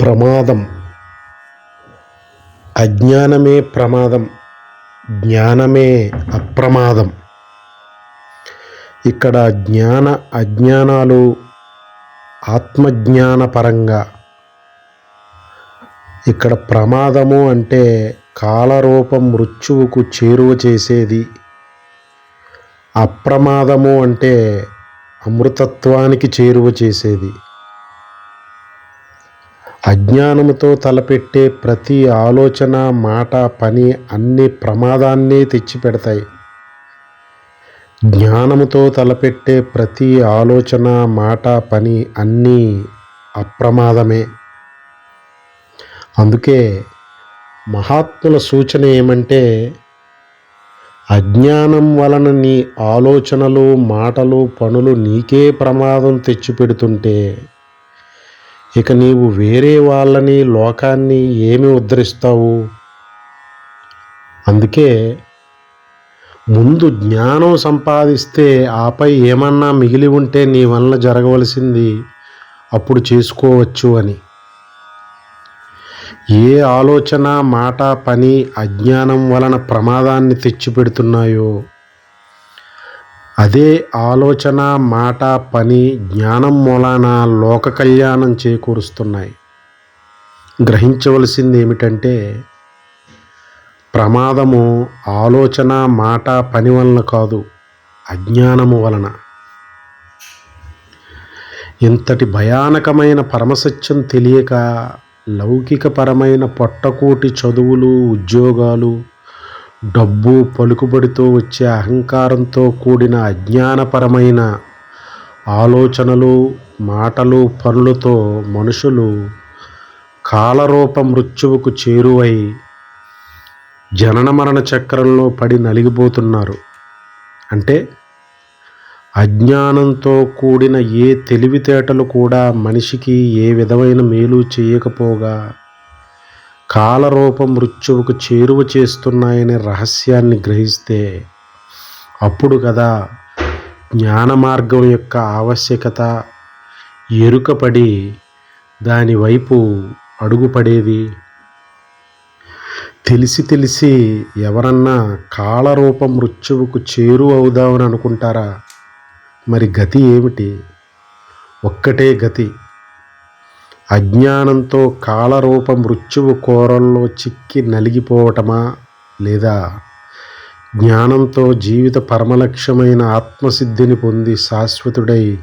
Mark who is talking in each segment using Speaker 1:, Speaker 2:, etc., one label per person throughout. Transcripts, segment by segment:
Speaker 1: ప్రమాదం. అజ్ఞానమే ప్రమాదం జ్ఞానమే అప్రమాదం. ఇక్కడ జ్ఞాన అజ్ఞానాలు ఆత్మజ్ఞానపరంగా. ఇక్కడ ప్రమాదము అంటే కాలరూపం మృత్యువుకు చేరువ చేసేది. అప్రమాదము అంటే అమృతత్వానికి చేరువ చేసేది. అజ్ఞానముతో తలపెట్టే ప్రతి ఆలోచన మాట పని అన్ని ప్రమాదాన్నే తెచ్చిపెడతాయి. జ్ఞానముతో తలపెట్టే ప్రతి ఆలోచన మాట పని అన్నీ అప్రమాదమే. అందుకే మహాత్ముల సూచన ఏమంటే అజ్ఞానం వలన నీ ఆలోచనలు మాటలు పనులు నీకే ప్రమాదం తెచ్చిపెడుతుంటే ఇక నీవు వేరే వాళ్ళని లోకాన్ని ఏమి ఉద్ధరిస్తావు? అందుకే ముందు జ్ఞానం సంపాదిస్తే ఆపై ఏమన్నా మిగిలి ఉంటే నీ వలన జరగవలసింది అప్పుడు చేసుకోవచ్చు అని. ఏ ఆలోచన మాట పని అజ్ఞానం వలన ప్రమాదాన్ని తెచ్చిపెడుతున్నాయో అదే ఆలోచన మాట పని జ్ఞానం మూలాన లోక కళ్యాణం చేకూరుస్తున్నాయి. గ్రహించవలసింది ఏమిటంటే ప్రమాదము ఆలోచన మాట పని వలన కాదు అజ్ఞానము వలన. ఇంతటి భయానకమైన పరమసత్యం తెలియక లౌకికపరమైన పొట్టకూటి చదువులు ఉద్యోగాలు డబ్బు పలుకుబడితో వచ్చే అహంకారంతో కూడిన అజ్ఞానపరమైన ఆలోచనలు మాటలు పనులతో మనుషులు కాలరూప మృత్యువుకు చేరువై జనన మరణ చక్రంలో పడి నలిగిపోతున్నారు. అంటే అజ్ఞానంతో కూడిన ఏ తెలివితేటలు కూడా మనిషికి ఏ విధమైన మేలు చేయకపోగా కాలరూప మృత్యువుకు చేరువ చేస్తున్నాయనే రహస్యాన్ని గ్రహిస్తే అప్పుడు కదా జ్ఞాన మార్గం యొక్క ఆవశ్యకత ఎరుకపడి దానివైపు అడుగుపడేది. తెలిసి తెలిసి ఎవరన్నా కాలరూప మృత్యువుకు చేరువ అవుదామని అనుకుంటారా? మరి గతి ఏమిటి? ఒక్కటే గతి. అజ్ఞానంతో కాలరూప మృత్యువు కోరల్లో చిక్కి నలిగిపోవటమా లేదా? జ్ఞానంతో జీవిత పరమలక్ష్యమైన ఆత్మసిద్ధిని పొంది శాశ్వతుడై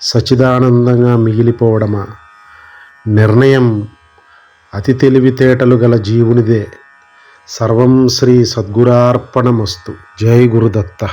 Speaker 1: సచిదానందంగా మిగిలిపోవడమా? నిర్ణయం అతి తెలివితేటలు గల జీవునిదే. సర్వం శ్రీ సద్గురార్పణమస్తు. జై గురుదత్త.